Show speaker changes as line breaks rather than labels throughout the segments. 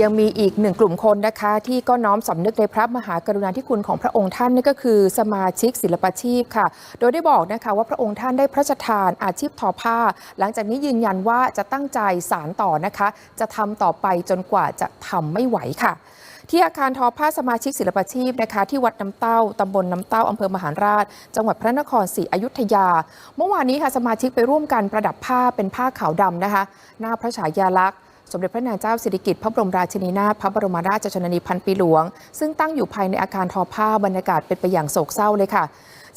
ยังมีอีกหนึ่งกลุ่มคนนะคะที่ก็น้อมสำนึกในพระมหากรุณาธิคุณของพระองค์ท่านนั่นก็คือสมาชิกศิลปาชีพค่ะ โดยได้บอกนะคะว่าพระองค์ท่านได้พระราชทานอาชีพทอผ้า หลังจากนี้ยืนยันว่าจะตั้งใจสารต่อนะคะ จะทำต่อไปจนกว่าจะทำไม่ไหวค่ะที่อาคารทอผ้าสมาชิกศิลปาชีพนะคะ ที่วัดน้ำเต้าตำบลน้ำเต้าอำเภอมหาราช จังหวัดพระนครศรีอยุธยา เมื่อวานนี้ค่ะสมาชิกไปร่วมกันประดับผ้าเป็นผ้าขาวดำนะคะ หน้าพระฉายาลักษณ์ สมเด็จพระนางเจ้าสิริกิติ์พระบรมราชินีนาถพระบรมราชชนนีพันปีหลวง ซึ่งตั้งอยู่ภายในอาคารทอผ้าบรรยากาศเป็นไปอย่างโศกเศร้าเลยค่ะ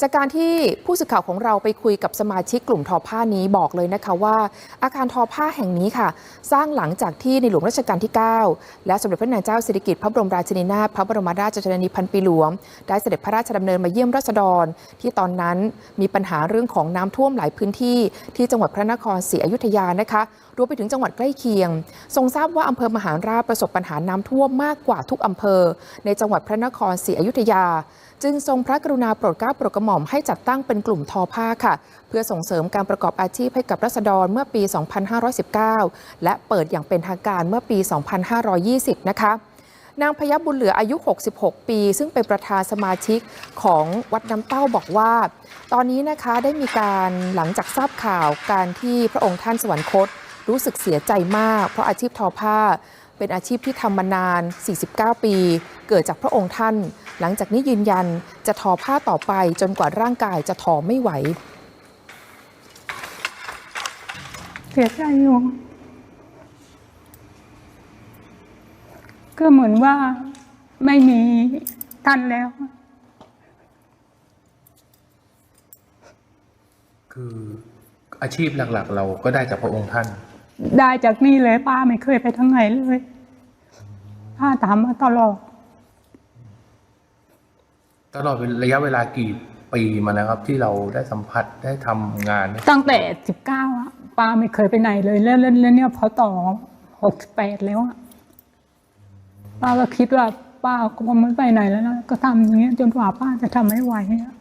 จากการที่ผู้สื่อข่าวของเราไปคุยกับสมาชิกกลุ่มทอผ้านี้บอกเลยนะคะว่า อาคารทอผ้าแห่งนี้ค่ะ สร้างหลังจากที่ในหลวงรัชกาลที่ 9 และสมเด็จพระนางเจ้าสิริกิติ์พระบรมราชินีนาถพระบรมราชชนนีพันปีหลวง ได้เสด็จพระราชดำเนินมาเยี่ยมราษฎร ที่ตอนนั้นมีปัญหาเรื่องของน้ำท่วมหลายพื้นที่ ที่จังหวัดพระนครศรีอยุธยานะคะรวมไปถึงจังหวัดใกล้เคียง ทรงทราบว่าอำเภอมหาราชประสบปัญหาน้ำท่วมมากกว่าทุกอำเภอ ในจังหวัดพระนครศรีอยุธยา จึงทรงพระกรุณาโปรดเกล้าโปรดกระหม่อมให้จัดตั้งเป็นกลุ่มทอผ้าค่ะ เพื่อส่งเสริมการประกอบอาชีพให้กับรัษฎรเมื่อปี 2519 และเปิดอย่างเป็นทางการเมื่อปี 2520 นะคะนางพยบุญเหลืออายุ 66 ปี ซึ่งเป็นประธานสมาชิกของวัดน้ำเต้าบอกว่า ตอนนี้นะคะได้มีการหลังจากทราบข่าวการที่พระองค์ท่านสวรรคต รู้สึกเสียใจมาก เพราะอาชีพทอผ้า เป็นอาชีพที่ทำมานาน 49 ปี เกิดจากพระองค์ท่าน หลังจากนี้ยืนยันจะทอผ้าต่อไปจนกว่าร่างกายจะทอไม่ไหว
เสียใจอยู่ก็เหมือนว่าไม่มีท่านแล้ว
คืออาชีพหลักๆ เราก็ได้จากพระองค์ท่าน
ได้จากนี่เลย ป้าไม่เคยไปทางไหนเลยป้าถามมาตลอด
ตลอดระยะเวลากี่ปีมาแล้วครับ ที่เราได้สัมผัสได้ทำงาน
ตั้งแต่สิบเก้าอะป้าไม่เคยไปไหนเลยแล้วแล้วแล้วเนี่ยพอต่อหกแปดแล้วอะป้าก็คิดว่าป้าก็คงไม่ไปไหนแล้วนะก็ทำอย่างเงี้ยจนกว่าป้าจะทำไม่ไหวอะ